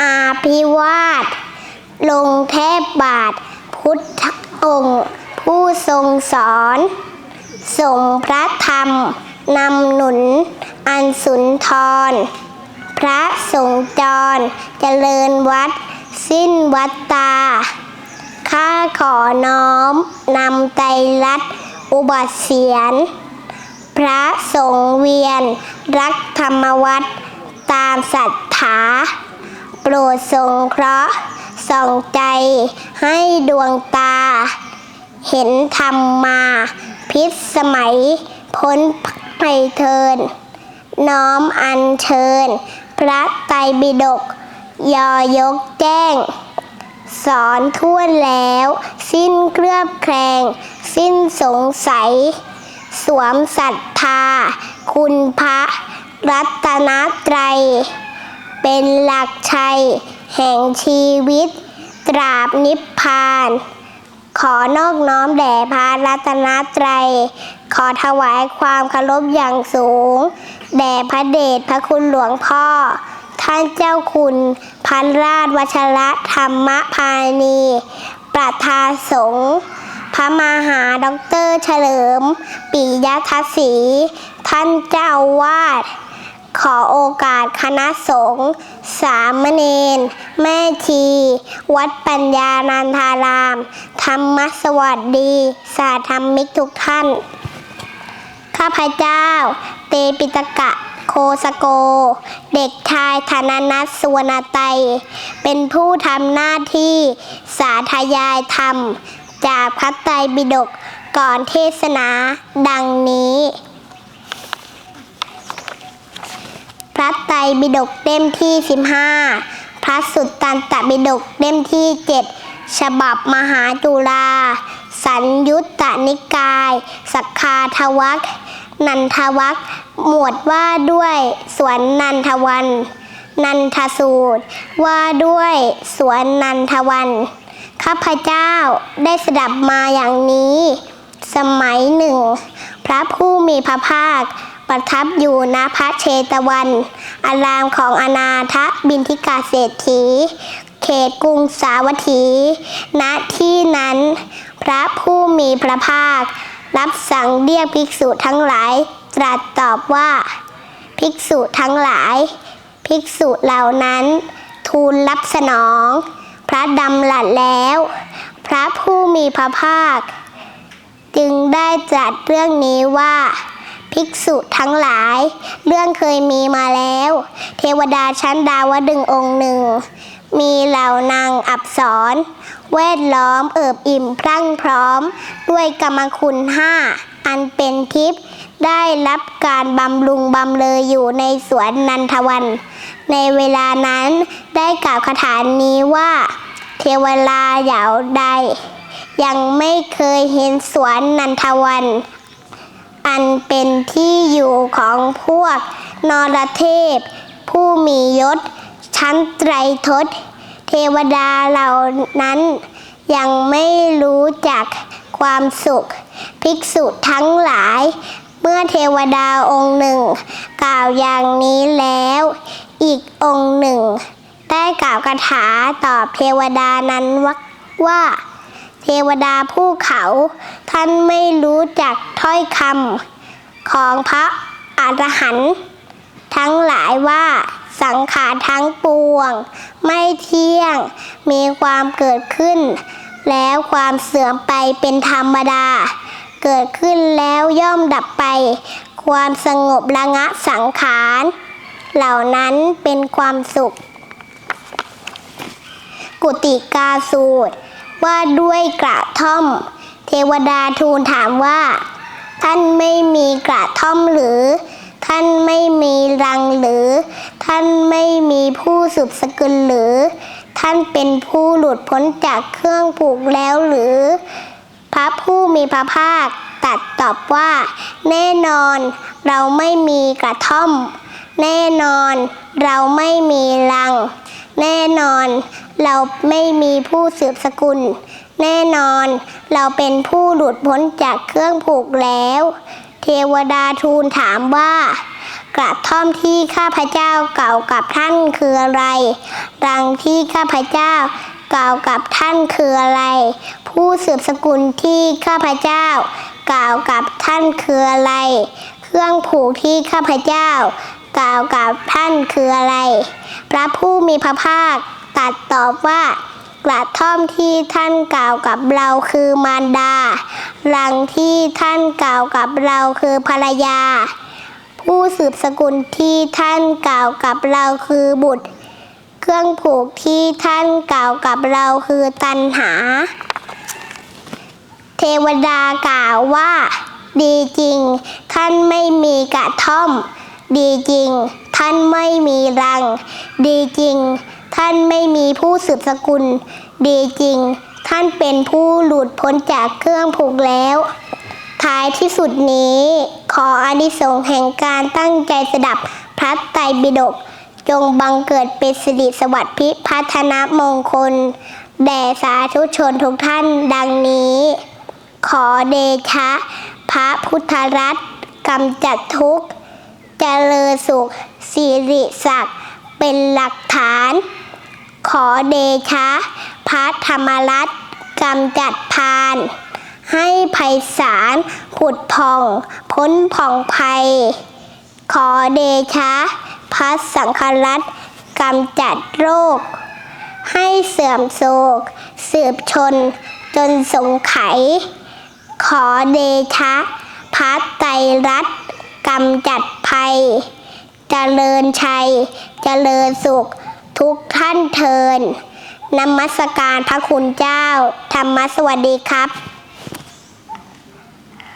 อาภิวาท ลงแทบบาท พุทธองค์ ผู้ทรงสอนส่งพระธรรม นำหนุน อันสุนทร พระสงฆ์จร เจริญวัด สิ้นวัดตา ข้าขอน้อม นำไตรลัดอุบัติเสียน พระสงฆ์เวียน รักธรรมวัด ตามศรัทธา โปรดทรงเคราะห์ส่องใจให้ดวงตา เห็นธรรมมา พิษสมัย พ้นไปเทิน น้อมอัญเชิญ พระไตรปิฎกยอยกแจ้ง สอนทั่วแล้ว สิ้นเคลือบแคลง สิ้นสงสัย สวมศรัทธา คุณพระรัตนตรัย เป็นหลักชัย แห่งชีวิต ตราบนิพพาน ขอนอบน้อมแด่พระรัตนตรัย ขอถวายความเคารพอย่างสูง แด่พระเดชพระคุณหลวงพ่อ ท่านเจ้าคุณพันราชวชระธรรมพานี ประธานสงฆ์พระมหาด็อกเตอร์เฉลิม ปิยทัศสี ท่านเจ้าอาวาด ขอโอกาสคณะสงฆ์สามเณรแม่ชี วัดปัญญานันทาราม ธรรมสวัสดี สาธรรมิกทุกท่าน ข้าพเจ้า เตปิตกะโคสโก เด็กชายธนนัทสุวรรณไต เป็นผู้ทำหน้าที่สาธยายธรรม จากพระไตรปิฎกก่อนเทศนาดังนี้ พ ระไตรปิฎกเล่มที่ 15 พระสุตตันตปิฎกเล่มที่ 7 ฉบับมหาจุฬาสัญยุตตนิกาย สักคาทวักนันทวักหมวดว่าด้วยสวนนันทวัน นันทสูตร ว่าด้วยสวนนันทวัน ข้าพเจ้าได้สดับมาอย่างนี้ สมัยหนึ่ง พระผู้มีพระภาค ประทับอยู่ณพระเชตวัน อารามของอนาถบินทิกาเศรษฐี เขตกรุงสาวัตถี ณ ที่นั้น พระผู้มีพระภาค รับสั่งเรียกภิกษุทั้งหลาย ตรัสตอบว่า ภิกษุทั้งหลาย ภิกษุเหล่านั้น ทูลรับสนอง พระดำหลัดแล้ว พระผู้มีพระภาค จึงได้ตรัสเรื่องนี้ว่า ภิกษุทั้งหลาย เรื่องเคยมีมาแล้ว เทวดาชั้นดาวดึงองค์หนึ่ง มีเหล่านางอับสรแวดล้อมเอิบอิ่มพรั่งพร้อม ด้วยกรรมคุณห้าอันเป็นทิพย์ได้รับการบำรุงบำเลออยู่ในสวนนันทวัน ในเวลานั้นได้กล่าวคาถานี้ว่า เทวลาเหยาใด ยังไม่เคยเห็นสวนนันทวัน อันเป็นที่อยู่ของพวกนรเทพ ผู้มียศ ชั้นไตรทศ เทวดาเหล่านั้น ยังไม่รู้จักความสุข ภิกษุทั้งหลาย เมื่อเทวดาองค์หนึ่ง กล่าวอย่างนี้แล้ว อีกองค์หนึ่ง ได้กล่าวคาถาตอบเทวดานั้นว่า เทวดาผู้เขา ท่านไม่รู้จักถ้อยคำของพระอรหันต์ทั้งหลายว่าสังขารทั้งปวง ไม่เที่ยงมีความเกิดขึ้น แล้วความเสื่อมไปเป็นธรรมดา เกิดขึ้นแล้วย่อมดับไป ความสงบระงะสังขาร เหล่านั้นเป็นความสุข กุติกาสูตร ว่าด้วยกระท่อม เทวดาทูลถามว่า ท่านไม่มีกระท่อมหรือ ท่านไม่มีรังหรือ ท่านไม่มีผู้สืบสกุลหรือ ท่านเป็นผู้หลุดพ้นจากเครื่องผูกแล้วหรือ พระผู้มีพระภาคตัดตอบว่า แน่นอนเราไม่มีกระท่อม แน่นอนเราไม่มีรัง แน่นอน เราไม่มีผู้สืบสกุล แน่นอน เราเป็นผู้หลุดพ้นจากเครื่องผูกแล้ว เทวดาทูลถามว่า กระท่อมที่ข้าพเจ้าเก่ากับท่านคืออะไรรังที่ข้าพเจ้าเก่ากับท่านคืออะไร ผู้สืบสกุลที่ข้าพเจ้า กล่าวกับท่านคืออะไร เครื่องผูกที่ข้าพเจ้า กล่าวกับท่านคืออะไร พระผู้มีพระภาคตัดตอบว่ากระท่อมที่ท่านกล่าวกับเราคือมารดารังที่ท่านกล่าวกับเราคือภรรยา ผู้สืบสกุลที่ท่านกล่าวกับเราคือบุตร เครื่องผูกที่ท่านกล่าวกับเราคือตันหา เทวดากล่าวว่า ดีจริง ท่านไม่มีกระท่อม ดีจริง ท่านไม่มีรัง ดีจริง ท่านไม่มีผู้สืบสกุล ดีจริง ท่านเป็นผู้หลุดพ้นจากเครื่องผูกแล้ว ท้ายที่สุดนี้ ขออานิสงส์แห่งการตั้งใจสดับพระไตรปิฎกจงบังเกิดเป็นสิริสวัสดิ์พิพัฒนมงคล แด่สาธุชนทุกท่านดังนี้ ขอเดชะ พระพุทธรัตน์กำจัดทุกข์ จริญสุขสิริศักดิ์เป็นหลักฐาน ขอเดชะพระธรรมรัตน์กำจัดพาน ให้ไพศาลผุดผ่อง พ้นผ่องภัย ขอเดชะพระสังฆรัตน์กำจัดโรค ให้เสื่อมโศก สืบชนจนสงไข ขอเดชะพระไตรรัตน์ำจัดภัย เจริญชัย เจริญสุข ทุกท่านเทินนมัสการพระคุณเจ้า ธรรมสวัสดีครับ